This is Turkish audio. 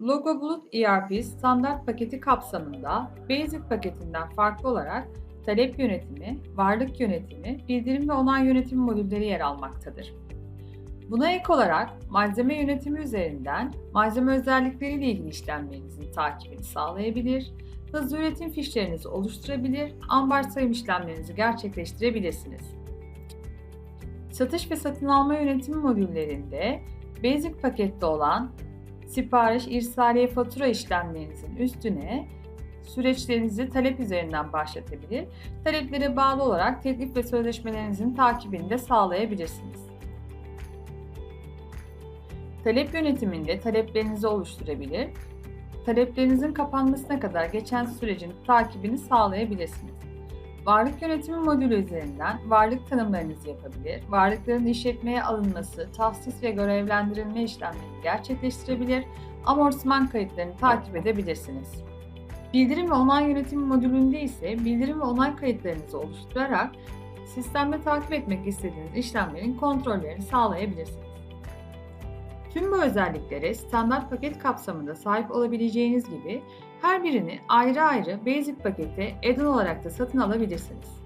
Logo Bulut ERP standart paketi kapsamında Basic paketinden farklı olarak talep yönetimi, varlık yönetimi, bildirim ve onay yönetimi modülleri yer almaktadır. Buna ek olarak malzeme yönetimi üzerinden malzeme özellikleriyle ilgili işlemlerinizin takibini sağlayabilir, hızlı üretim fişlerinizi oluşturabilir, ambar sayım işlemlerinizi gerçekleştirebilirsiniz. Satış ve satın alma yönetimi modüllerinde Basic pakette olan sipariş, irsaliye, fatura işlemlerinizin üstüne süreçlerinizi talep üzerinden başlatabilir, taleplere bağlı olarak teklif ve sözleşmelerinizin takibini de sağlayabilirsiniz. Talep yönetiminde taleplerinizi oluşturabilir, taleplerinizin kapanmasına kadar geçen sürecin takibini sağlayabilirsiniz. Varlık yönetimi modülü üzerinden varlık tanımlarınızı yapabilir, varlıkların işletmeye alınması, tahsis ve görevlendirilme işlemlerini gerçekleştirebilir, amortisman kayıtlarını takip edebilirsiniz. Bildirim ve onay yönetimi modülünde ise bildirim ve onay kayıtlarınızı oluşturarak sistemde takip etmek istediğiniz işlemlerin kontrollerini sağlayabilirsiniz. Tüm bu özelliklere standart paket kapsamında sahip olabileceğiniz gibi her birini ayrı ayrı Basic pakete add-on olarak da satın alabilirsiniz.